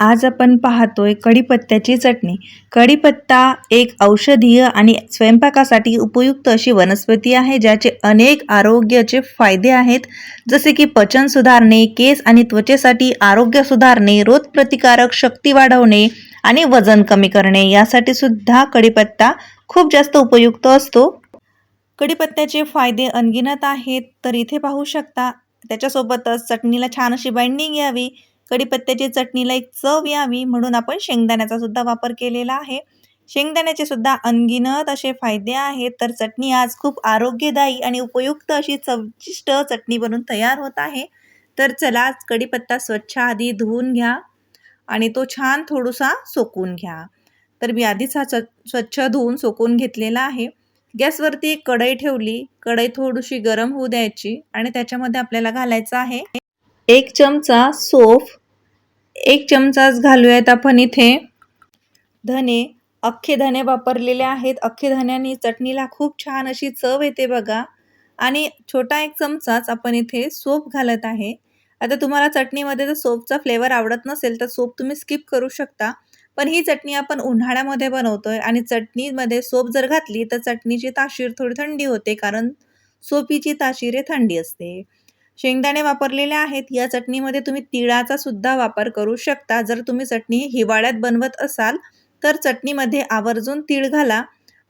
आज आपण पाहतोय कढीपत्त्याची चटणी. कढीपत्ता एक औषधीय आणि स्वयंपाकासाठी उपयुक्त अशी वनस्पती आहे ज्याचे अनेक आरोग्याचे फायदे आहेत. जसे की पचन सुधारणे केस आणि त्वचेसाठी आरोग्य सुधारणे रोगप्रतिकारक शक्ती वाढवणे आणि वजन कमी करणे यासाठी सुद्धा कढीपत्ता खूप जास्त उपयुक्त असतो. कढीपत्त्याचे फायदे अनगिनत आहेत तर इथे पाहू शकता. त्याच्यासोबतच चटणीला छान अशी बाइंडिंग यावी. कढीपत्त्याची चटणीला एक चव यावी म्हणून आपण शेंगदाण्याचा सुद्धा वापर केलेला आहे. शेंगदाण्याचे सुद्धा अनगिनत असे फायदे आहेत. तर चटणी आज खूप आरोग्यदायी आणि उपयुक्त अशी चविष्ट चटणी बनून तयार होत आहे. तर चला कढीपत्ता स्वच्छ आधी धुवून घ्या आणि तो छान थोडासा सोकून घ्या. तर मी आधीच हा स्वच्छ धुवून सोकून घेतलेला आहे. गॅसवरती एक कढई ठेवली. कढई थोडीशी गरम होऊ द्यायची आणि त्याच्यामध्ये आपल्याला घालायचं आहे. एक चमचा सोफ एक चमचाच घालूयात आपण इथे. धने अख्खे धने वापरलेले आहेत. अख्खे धन्यानी चटणीला खूप छान अशी चव येते बघा. आणि छोटा एक चमचाच आपण इथे सोप घालत आहे. आता तुम्हाला चटणीमध्ये जर सोपचा फ्लेवर आवडत नसेल तर सोप तुम्ही स्किप करू शकता. पण ही चटणी आपण उन्हाळ्यामध्ये बनवतोय आणि चटणीमध्ये सोप जर घातली तर चटणीची ताशीर थोडी थंडी होते कारण सोपीची ताशीर हे थंडी असते. शेंगदाणे वापरलेले आहेत. या चटणीमध्ये तुम्ही तिळाचा सुद्धा वापर करू शकता. जर तुम्ही चटणी हिवाळ्यात बनवत असाल तर चटणीमध्ये आवर्जून तीळ घाला.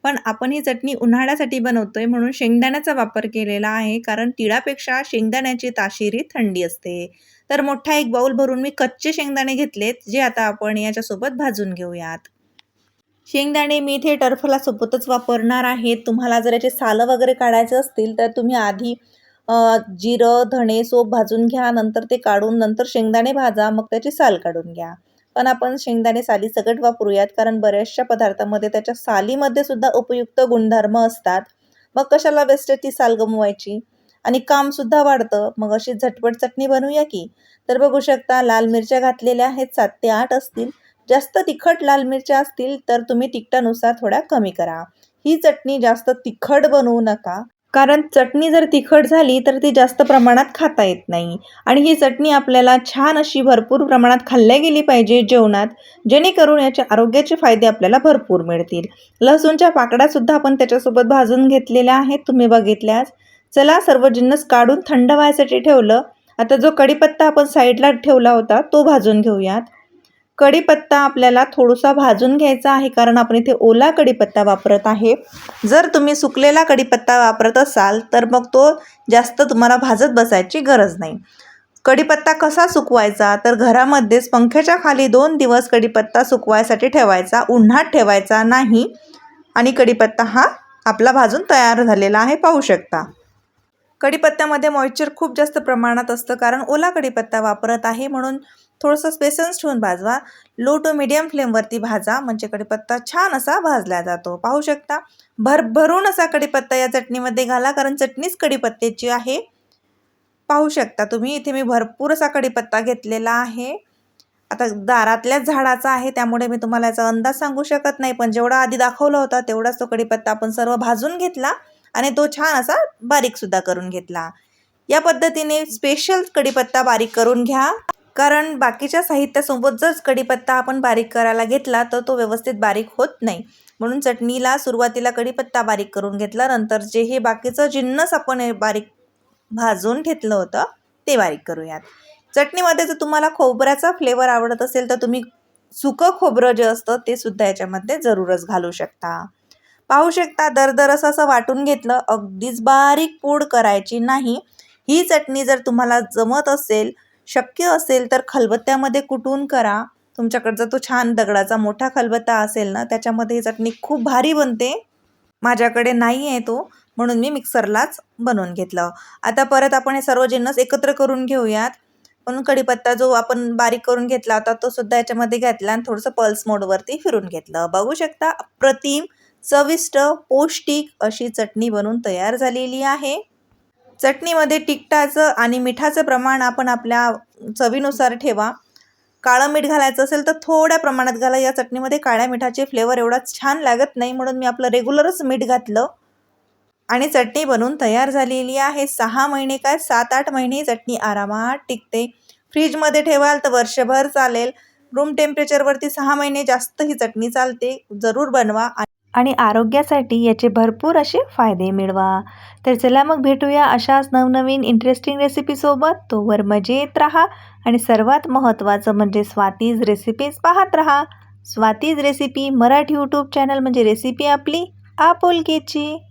पण आपण ही चटणी उन्हाळ्यासाठी बनवतोय म्हणून शेंगदाण्याचा वापर केलेला आहे. कारण तिळापेक्षा शेंगदाण्याची ताशिरी थंडी असते. तर मोठा एक बाऊल भरून मी कच्चे शेंगदाणे घेतलेत जे आता आपण याच्यासोबत भाजून घेऊयात. शेंगदाणे मी इथे टर्फला सोबतच वापरणार आहे. तुम्हाला जर याचे सालं वगैरे काढायचे असतील तर तुम्ही आधी जिरं धणे सोप भाजून घ्या नंतर ते काढून नंतर शेंगदाणे भाजा मग त्याची साल काढून घ्या. पण आपण शेंगदाणे साली सगट वापरूयात कारण बऱ्याचशा पदार्थामध्ये त्याच्या सालीमध्ये सुद्धा उपयुक्त गुणधर्म असतात. मग कशाला वेस्टेजची साल गमवायची? आणि कामसुद्धा वाढतं. मग अशी झटपट चटणी बनवूया की? तर बघू शकता लाल मिरच्या घातलेल्या आहेत सात ते आठ असतील. जास्त तिखट लाल मिरच्या असतील तर तुम्ही तिखटानुसार थोड्या कमी करा. ही चटणी जास्त तिखट बनवू नका. कारण चटणी जर तिखट झाली तर ती जास्त प्रमाणात खाता येत नाही. आणि ही चटणी आपल्याला छान अशी भरपूर प्रमाणात खाल्ल्या गेली पाहिजे जेवणात जेणेकरून याचे आरोग्याचे फायदे आपल्याला भरपूर मिळतील. लसूणच्या पाकड्यासुद्धा आपण त्याच्यासोबत भाजून घेतलेल्या आहेत तुम्ही बघितल्यास चला सर्व जिन्नस काढून थंड व्हायसाठी ठेवलं. आता जो कढीपत्ता आपण साईडला ठेवला होता तो भाजून घेऊयात. कढीपत्ता आपल्याला थोडासा भाजून घ्यायचा आहे कारण आपण इथे ओला कढीपत्ता वापरत आहे. जर तुम्ही सुकलेला कढीपत्ता वापरत असाल तर मग तो जास्त तुम्हाला भाजत बसायची गरज नाही. कढीपत्ता कसा सुकवायचा? तर घरामध्येच पंख्याच्या खाली दोन दिवस कढीपत्ता सुकवायसाठी ठेवायचा उन्हात ठेवायचा नाही. आणि कढीपत्ता हा आपला भाजून तयार झालेला आहे पाहू शकता. कढीपत्त्यामध्ये मॉइश्चर खूप जास्त प्रमाणात असतं कारण ओला कढीपत्ता वापरत आहे म्हणून थोडंसं स्पेसन्स ठेवून भाजवा. लो टू मिडियम फ्लेमवरती भाजा. म्हणजे कढीपत्ता छान असा भाजला जातो. पाहू शकता? भरभरून असा कढीपत्ता या चटणीमध्ये घाला. कारण चटणीच कढीपत्त्याची आहे. पाहू शकता तुम्ही? इथे मी भरपूर असा कढीपत्ता घेतलेला आहे. आता दारातल्याच झाडाचा आहे. त्यामुळे मी तुम्हाला याचा अंदाज सांगू शकत नाही. पण जेवढा आधी दाखवला होता तेवढाच तो कढीपत्ता आपण सर्व भाजून घेतला आणि तो छान असा बारीकसुद्धा करून घेतला. या पद्धतीने स्पेशल कढीपत्ता बारीक करून घ्या. कारण बाकीच्या साहित्यासोबत जर कढीपत्ता आपण बारीक करायला घेतला तर तो व्यवस्थित बारीक होत नाही. म्हणून चटणीला सुरुवातीला कढीपत्ता बारीक करून घेतला नंतर जे हे बाकीचं जिन्नस आपण बारीक भाजून घेतलं होतं ते बारीक करूयात. चटणीमध्ये जर तुम्हाला खोबऱ्याचा फ्लेवर आवडत असेल तर तुम्ही सुकं खोबरं जे असतं ते सुद्धा याच्यामध्ये जरूरच घालू शकता. पाहू शकता दरदर असं असं वाटून घेतलं अगदीच बारीक पूड करायची नाही. ही चटणी जर तुम्हाला जमत असेल शक्य असेल तर खलबत्त्यामध्ये कुटून करा. तुमच्याकडं जर तो छान दगडाचा मोठा खलबत्ता असेल ना त्याच्यामध्ये ही चटणी खूप भारी बनते. माझ्याकडे नाही आहे तो म्हणून मी मिक्सरलाच बनवून घेतलं. आता परत आपण हे सर्व जिन्नस एकत्र करून घेऊयात. म्हणून कढीपत्ता जो आपण बारीक करून घेतला होता तो सुद्धा याच्यामध्ये घेतला आणि थोडंसं पल्स मोडवरती फिरून घेतलं. बघू शकता अप्रतिम चविष्ट पौष्टिक अशी चटणी बनून तयार झालेली आहे. चटणीमध्ये तिखटाचं आणि मिठाचं प्रमाण आपण आपल्या चवीनुसार ठेवा. काळं मीठ घालायचं असेल तर थोड्या प्रमाणात घाला. या चटणीमध्ये काळ्या मिठाचे फ्लेवर एवढा छान लागत नाही म्हणून मी आपलं रेग्युलरच मीठ घातलं. आणि चटणी बनवून तयार झालेली आहे. सहा महिने काय? सात आठ महिने चटणी आरामात टिकते. फ्रीजमध्ये ठेवाल तर वर्षभर चालेल. रूम टेम्परेचरवरती सहा महिने जास्त ही चटणी चालते. जरूर बनवा. आणि आरोग्यासाठी याचे भरपूर असे फायदे मिळवा. तर चला मग भेटूया अशाच नवनवीन इंटरेस्टिंग रेसिपीसोबत तोवर मजेत राहा आणि सर्वात महत्त्वाचं म्हणजे स्वातीज रेसिपीज पाहत राहा. Swati's recipe Marathi YouTube channel म्हणजे रेसिपी आपली आपुलकीची.